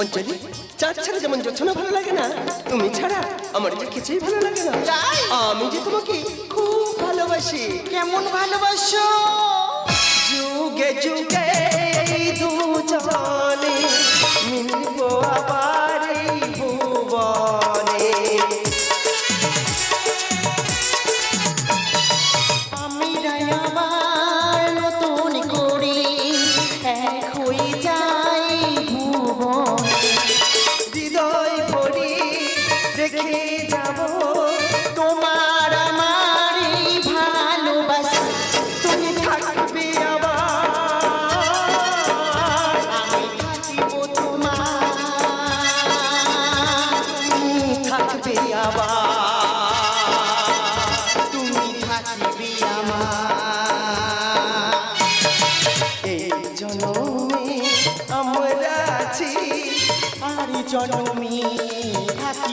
অঞ্জলি চাঁদ ছাড়া যেমন যোচনা ভালো লাগে না তুমি ছাড়া আমার যে কিছুই ভালো লাগে না তাই? আমি যে তোমাকে খুব ভালোবাসি কেমন ভালোবাসো যুগে যুগে দুজনে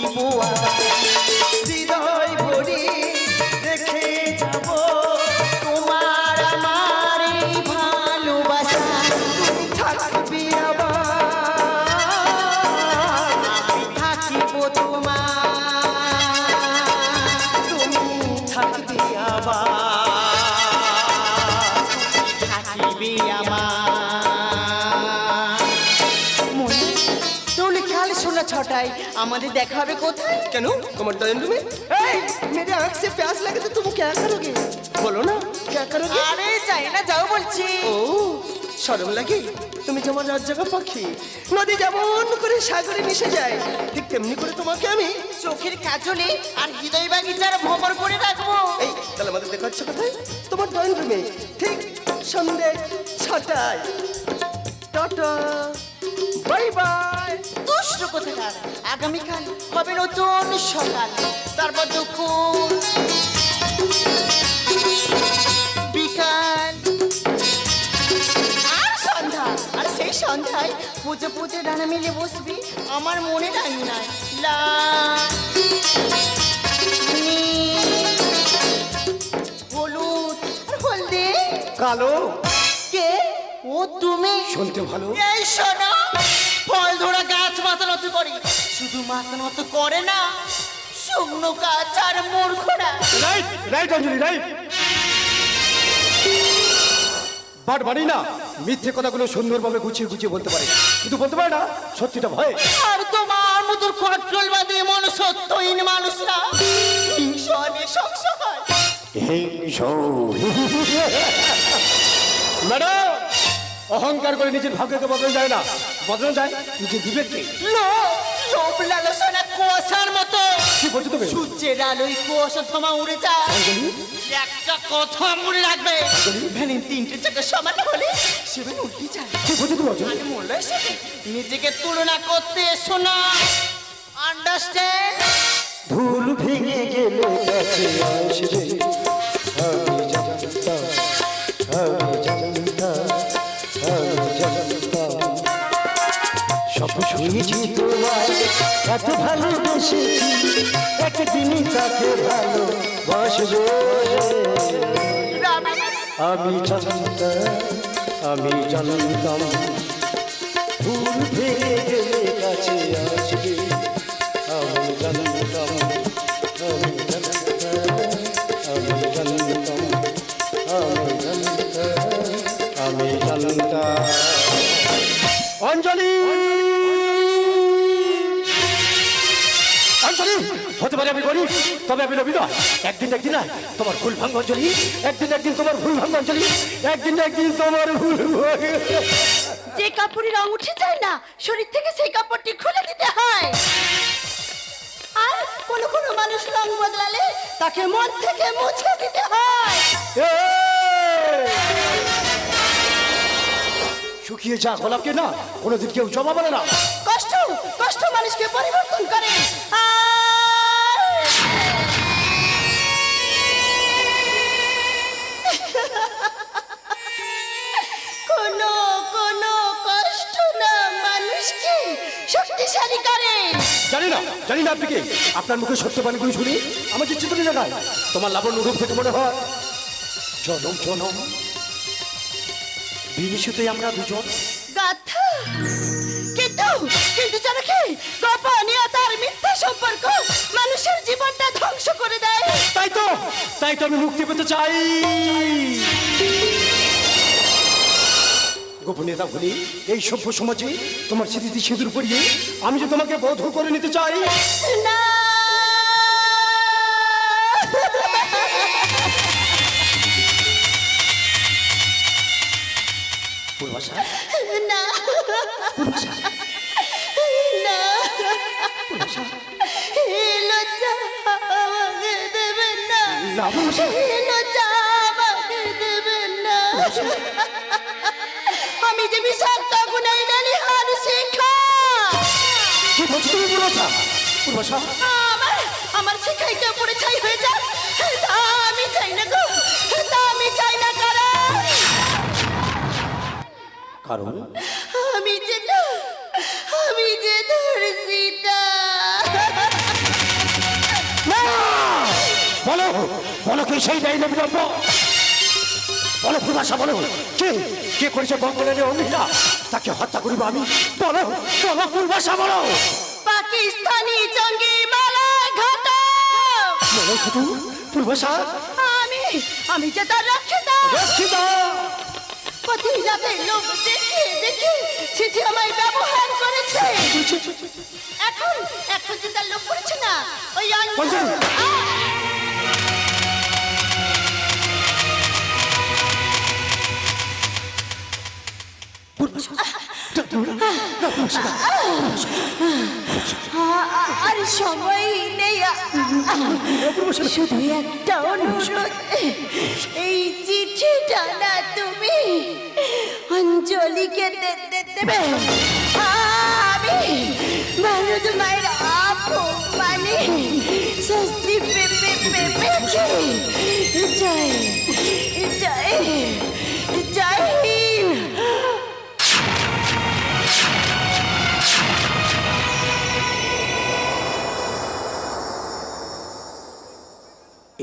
থাকিব আমাদের দেখা হবে কোথায় কেন তোমার ড্রয়িং রুমে এই मेरे आंख से प्यास लगे तो तुम क्या करोगे बोलो ना क्या करोगे আরে যাই না যাও বলছি ও সরম লাগে তুমি যেমন রাত জাগা পাখি নদী যেমন করে সাগরে মিশে যায় ঠিক তেমনি করে তোমাকে আমি চোখের কাজলে আর হৃদয় বাগিচার ভ্রমণ করে রাখবো এই তাহলে আমাদের দেখা হচ্ছে কোথায় তোমার ড্রয়িং রুমে ঠিক সন্ধে ছটায় টাটা বাই বাই দুষ্ট কোথাকার আগামীকাল হবে নতুন সকাল। তারপর দুপুর বিকাল। আর সন্ধ্যা। আর সেই সন্ধ্যায় পুজো পুজো ডানা মিলে বসবি। আমার মনে নাই নাই লাল হলুদ হলদে। কালো। কে? ও তুমি। শুনতে ভালো। এই শোনো। ফল ধরা গাছ মাথা নত করি। শুধু মাথা নত করে না শুকনো গাছ আর মূর্খরা। Right right Anjali right but বাড়ি না মিথ্যে কথাগুলো সুন্দরভাবে গুছিয়ে গুছিয়ে বলতে পারে। কিন্তু বলতে পারে না সত্যিটা ভয়। আর তোমার মতো কন্ট্রোল বাদে মন সত্যহীন মানুষরা হিংস। হয় ম্যাডাম! অহংকার করে নিজের ভাগ্যকে বদলে যায় না। বদলে যায় নিজের বিবেককে। লোভ লোভ লালসনা কুয়াশার মতো। কি বলছো তুমি? সূর্যের আলোয় কুয়াশা থমা উড়ে যায়। একটা কথা মনে রাখবে। ভ্যানিন তিনটে চারটে সমান হলে সেভেন উল্টে যায়। কি বলছো তুমি অঞ্জলি মূল্যের সাথে নিজেকে তুলনা করতে এসো না। আন্ডারস্ট্যান্ড ভেঙে গেলে কাছে আসবে শুনেছি তোমায় এত ভালোবেসেছি একদিনই তাকে ভালো বসবে আমি জানতাম আমি জানতাম, ভুল ভেঙে গেলে একদিন তোমার ভুল ভাঙ্গ অঞ্জলি একদিন একদিন তোমার ভুল ভাঙ্গ অঞ্জলি একদিন একদিন তোমার ভুল যে কাপড়ের রং উঠে যায় না শরীর থেকে সেই কাপড়টি খুলে দিতে হয়। আর কোন কোন মানুষ রং বদলালে তাকে মন থেকে মুছে দিতে হয়। শুকিয়ে যা গোলাপকে না কোনোদিন কেউ জমা বলে না। কষ্ট কষ্ট মানুষকে পরিবর্তন করে। আর অধিকারের জানি না জানি না আপনি কে। আপনার মুখে সত্য বাণীগুলি শুনি? আমার যে চিত্র জানায় তোমার লাবণ্য রূপ থেকে মনে হয়। জনম জনম। বিনিশুতে আমরা দুজন। গাথা। কিন্তু কিন্তু জানো কি গোপনীয় তার মিথ্যা সম্পর্ক মানুষের জীবনটা ধ্বংস করে দেয়? তাই তো তাই তো আমি মুক্তি পেতে চাই। গোপনীয়তা বলি এই সভ্য সমাজে তোমার স্মৃতি সিঁদুর পরিয়ে আমি যে তোমাকে বধ করে নিতে চাই। না। পূর্বাশা না। না। লজ্জা আমাকে না না পূর্বাশা বিষাক্ত গুণাই নালিহার শিখা কি বলছো তুমি পূর্বাশা পূর্বাশা আমার আমার শিখাই কেউ ছাই হয়ে যাক? তা আমি চাই না গো। তা আমি চাই না কারণ। কারণ? আমি যে না আমি যে না! বলো বলো কি সেই নাই না বিলম্ব? বলো পূর্বাশা বলো। কে? কে করেছে বঙ্গলের অমিতা তাকে হত্যা করিব আমি? বলো বলো পূর্বাশা বলো। পাকিস্তানি জঙ্গি মালা ঘাত। পূর্বাশা আমি আমি যে তার রক্ষিতা। রক্ষিত। প্রতি রাতে লোক দেখে দেখে আমায় ব্যবহার করেছে। এখন এখন যে তার লোক করেছে না ওই অঞ্চল আর সময় নেই শুধু একটা অনুরোধ। এই চিঠিটা না তুমি অঞ্জলিকে দেবে। আমি ভারত মায়ের মানে শাস্তি পে- পে- পে- জয় জয়।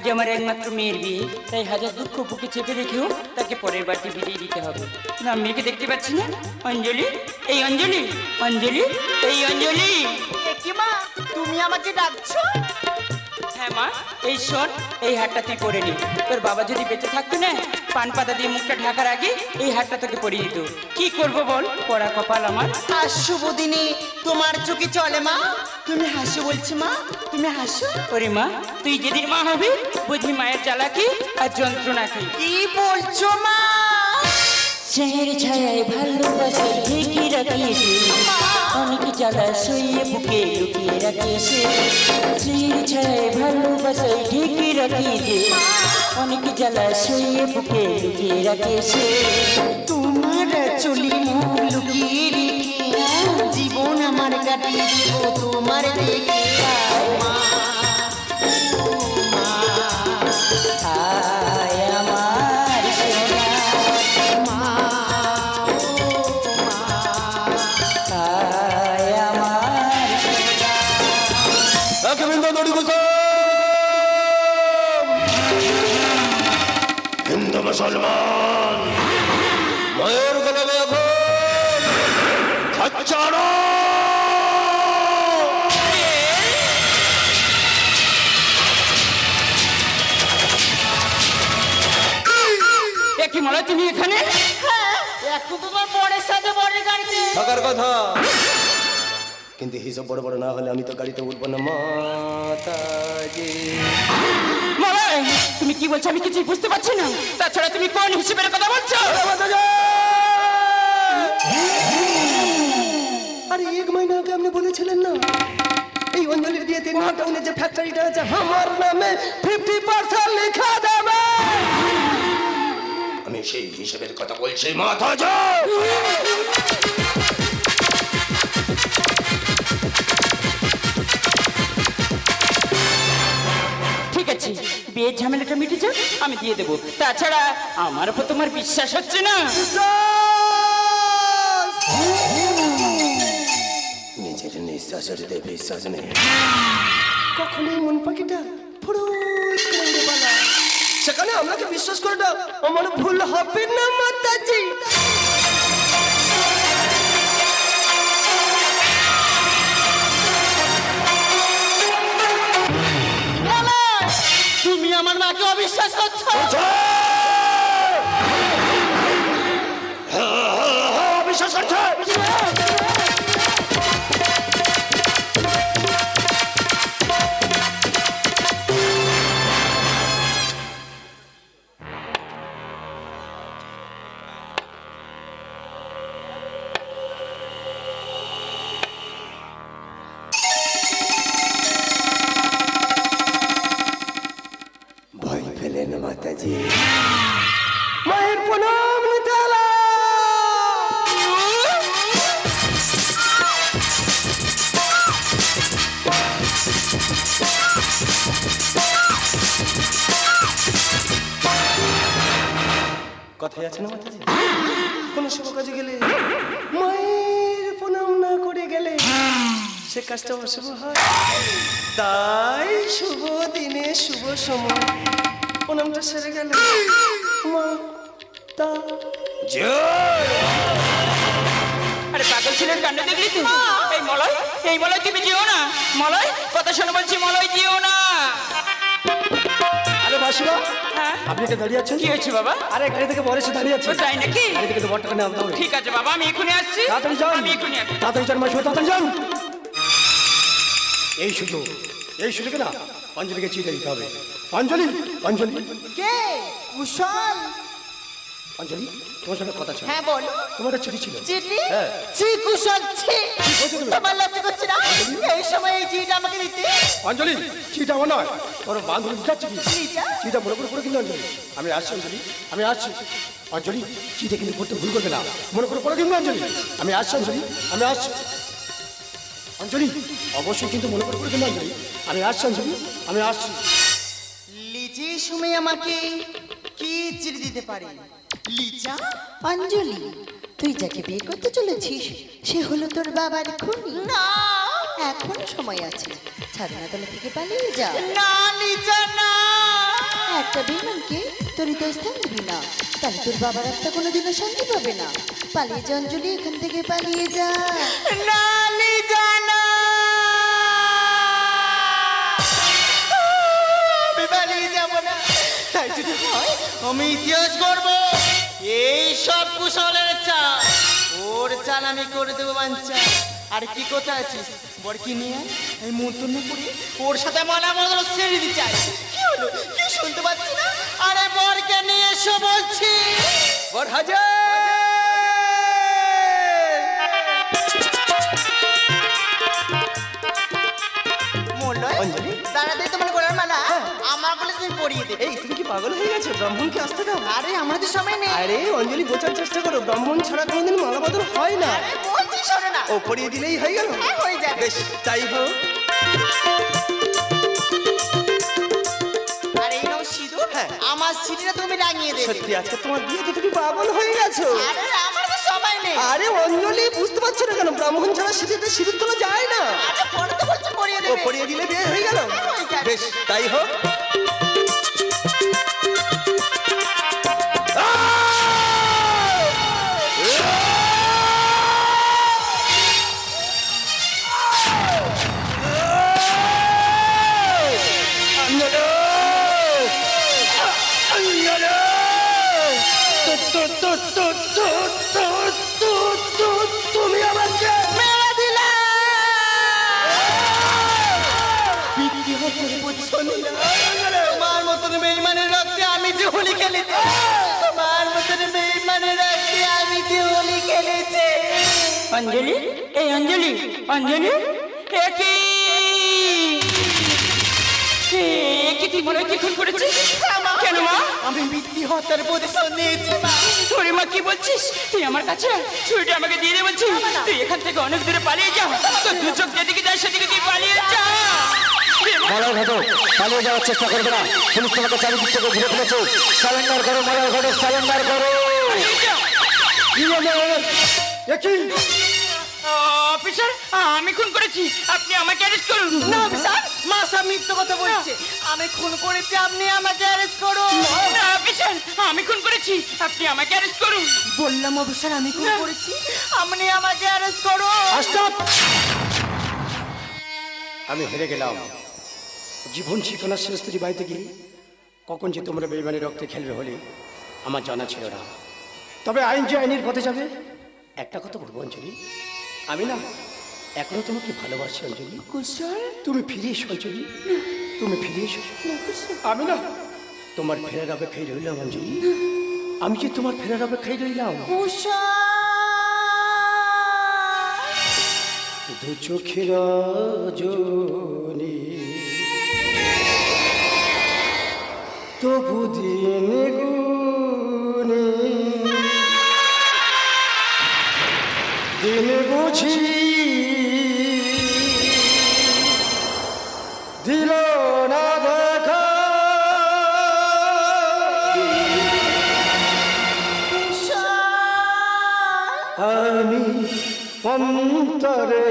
আজ আমার একমাত্র মেয়ের বিয়ে। তাই হাজার দুঃখ বুকে চেপে রেখেও তাকে পরের বাড়িতে বিদায় দিতে হবে। না, মেয়েকে দেখতে পাচ্ছি না। অঞ্জলি, এই অঞ্জলি অঞ্জলি, এই অঞ্জলি। তুমি আমাকে ডাকছো? হ্যাঁ মা এই শোন এই হারটা তুই পরে নি। তোর বাবা যদি বেঁচে থাকতো না পান পাতা দিয়ে মুখটা ঢাকার আগে এই হারটা তোকে পরিয়ে দিত। কি করব বল? পড়া কপাল আমার। আর শুভ দিনে তোমার চোখে চলে মা। তুমি হাসো বলছি মা। তুমি হাসো। ওরে মা তুই যেদিন মা হবি বুঝি মায়ের জ্বালা কি আর যন্ত্রণা কি। কি বলছো মা? চেহের ছায়ায় ভালোবাসে ঢেকে রাখিয়েছে। অনেক জ্বালা শুয়ে বুকে লুকিয়ে রাখিয়েছে চেহের ছায়ায় ভালোবাসে ঢেকে রাখিয়েছে অনেক জ্বালা শুয়ে বুকে লুকিয়ে রাখিয়েছে তোমার চলি মুখ লুকিয়ে রেখে, জীবন আমার কাটিয়ে দেব, তোমার দেখে একই মলা তুমি এখানে? এখন তোমার বরের সাথে বরের গাড়িতে। থাকার কথা। কিন্তু হিসাব বড় বড় না হলে আমি তো গাড়িতে উঠবো না মাতাজি। মলয় তুমি কি বলছো আমি কিছুই বুঝতে পারছি না। তাছাড়া তুমি কোন হিসেবের কথা বলছো? আরে এক মহিনা আগে আপনি বলেছিলেন না? এই অঞ্জলির বিয়েতে নট টাউনে যে ফ্যাক্টরিটা আছে আমার নামে ফিফটি পার্সেন্ট লেখা দেবে। আমি সেই হিসেবের কথা বলছি ঠিক আছে বিয়ের ঝামেলাটা মিটে যাক আমি দিয়ে দেবো। তাছাড়া আমার উপর তোমার বিশ্বাস হচ্ছে না। নিজের নিঃশ্বাসের দিয়ে বিশ্বাস নেই। কখনোই মন পাখিটা। সেখানে বিশ্বাস করে দাও আমার ভুল হবে না মাতাজি। তুমি আমার মাকে অবিশ্বাস করছ? কোনো শুভ কাজে গেলে? মায়ের প্রণাম না করে গেলে সে কাজটা অশুভ হয়। তাই শুভ দিনে শুভ সময়। প্রণামটা সেরে গেল। মা তা আরে পাগল ছেলের কাণ্ড দেখলি তুই? এই মলয় এই মলয় তুমি যেও না। মলয় কথা শোনো বলছি মলয় যেও না। মাসিমা হ্যাঁ। আপনি এখানে দাঁড়িয়ে আছেন? কি হয়েছে বাবা? আরে গাড়ি থেকে বড় এসে দাঁড়িয়ে আছে। তাই নাকি? গাড়ি থেকে তো বড়টাকে নামতে হবে। ঠিক আছে বাবা আমি এখনই আসছি। তাড়াতাড়ি যান। আমি এখনই আসছি। তাড়াতাড়ি যান মাসিমা তাড়াতাড়ি যান। এই সুযোগ এই সুযোগে না অঞ্জলিকে চিঠি দিতে হবে। অঞ্জলি অঞ্জলি কে? কুশল? অঞ্জলি তোমার সাথে কথা ছিল। হ্যাঁ বলো। তোমার একটা চিঠি ছিল। চিঠি? হ্যাঁ। ছি কুশল ছি। তোমার লজ্জা করছে না? এই সময় এই চিঠিটা আমাকে দিতে। অঞ্জলি চিঠিটা আমার নয়। তোর বান্ধবী যাচ্ছে কি চিঠিটা? চিঠিটা মনে করে পড়ে কিন্তু অঞ্জলি। আমি আসছি অঞ্জলি। আমি আসছি। অঞ্জলি চিঠি কিন্তু পড়তে ভুল করবে না। মনে করে পড়ে কিন্তু অঞ্জলি। আমি আসছি অঞ্জলি। আমি আসছি। অঞ্জলি অবশ্যই কিন্তু মনে করে পড়ে কিন্তু অঞ্জলি। আমি আসছি অঞ্জলি। আমি আসছি। লিচি সময় আমাকে কি চিঠি দিতে পারে? লিচা অঞ্জলি তুই যাকে বিয়ে করতে চলেছিস সে হলো তোর বাবার খুনি। না। এখন সময় আছে ছাদনাতলা থেকে পালিয়ে যা। না লিচা না। একটা বেমানকে তোর স্থান দিবি না তাহলে তোর বাবার আত্মা কোনোদিনও শান্তি পাবে না। পালিয়ে যা অঞ্জলি এখান থেকে পালিয়ে যা। না লিচা না। আমি পালিয়ে যাব না। তাই যদি হয় আমি ইতিহাস করব এই সব কুশলের চাল। ওর চাল আমি করে দেবো বাঞ্চা আর কি কোথায় আছিস? বর কি নিয়ে? এই মন্তন্য করে ওর সাথে মালা মদল ছেড়ে দিতে চাই। কি হলো? কি শুনতে পাচ্ছি না? আরে বরকে নিয়ে এসো বলছি। বর হাজার? দাঁড়াতে তোমার পরিয়ে দেবে এই তুমি কি পাগল হয়ে গেছো? ব্রাহ্মণকে আসতে দাও। আরে আমরা তো সময় নেই আরে অঞ্জলি বোঝার চেষ্টা করো। ব্রাহ্মণ ছাড়া কোনোদিন মালা বদল হয় না। বলছি শোনো না। ও পরিয়ে দিলেই হয়ে গেল? হ্যাঁ, হয়ে যাবে। বেশ তাই হোক। হ্যাঁ। আমার সিঁড়িটা তুমি রাঙিয়ে দেবে। সত্যি আজকে তোমার বিয়েতে তুমি পাগল হয়ে গেছো। আরে আমার তো সময় নেই আরে অঞ্জলি বুঝতে পারছ না কেন? ব্রাহ্মণ ছাড়া শীতেতে সিঁদুর তোলা যায় না। আরে পরে তো বলছে পরিয়ে ও দেবে। পরিয়ে দিলে বিয়ে হয়ে গেল? বেশ তাই হোক। অঞ্জলি? এই অঞ্জলি অঞ্জলি? কি? তুই মনে কি খুন করেছিস? কেন মা? আমি বৃত্তি হত্যার প্রতিশোধ নিয়েছি মা। তোরে মা কি বলছিস? তুই আমার কাছে। ছুরিটা আমাকে দিয়ে দে বলছিস তুই এখান থেকে অনেক দূরে পালিয়ে যা। তোর দু চোখ যেদিকে যায় সেদিকে তুই পালিয়ে যা। মলয় ঘটক পালিয়ে যাওয়ার চেষ্টা করবে না। পুলিশ তোমাকে চারিদিক থেকে ঘিরে ফেলেছে। স্যালেন্ডার করো মলয় ঘটক স্যালেন্ডার করো। একই অফিসার আমি খুন করেছি। আপনি আমাকে অ্যারেস্ট করুন। না অফিসার। মাসা মিথ্যে কথা বলছে। আমি খুন করেছি আপনি আমাকে অ্যারেস্ট করুন। না অফিসার আমি খুন করেছি। আপনি আমাকে অ্যারেস্ট করুন। বললাম অফিসার আমি খুন করেছি। আপনি আমাকে অ্যারেস্ট করুন। স্টপ আমি হেরে গেলাম। জীবন শিখনা শেষ স্ত্রী বাড়িতে গিয়ে কখন যে তোমরা বেইমানি রক্তে খেলবে হলে আমার জানা ছিল না। তবে আইন যে আইনের পথে যাবে একটা কথা বলব অঞ্জলি? আমি না এখনও তোমাকে ভালোবাসি অঞ্জলি। তুমি ফিরে এসো অঞ্জলি। তুমি ফিরে এসো। আমি না তোমার ফেরার অপেক্ষায় রইলাম অঞ্জলি। আমি যে তোমার ফেরার অপেক্ষায় রইলাম। দু চোখের তবু দিন গুনে বুঝি। দিল না দেখা। আমি অন্তরে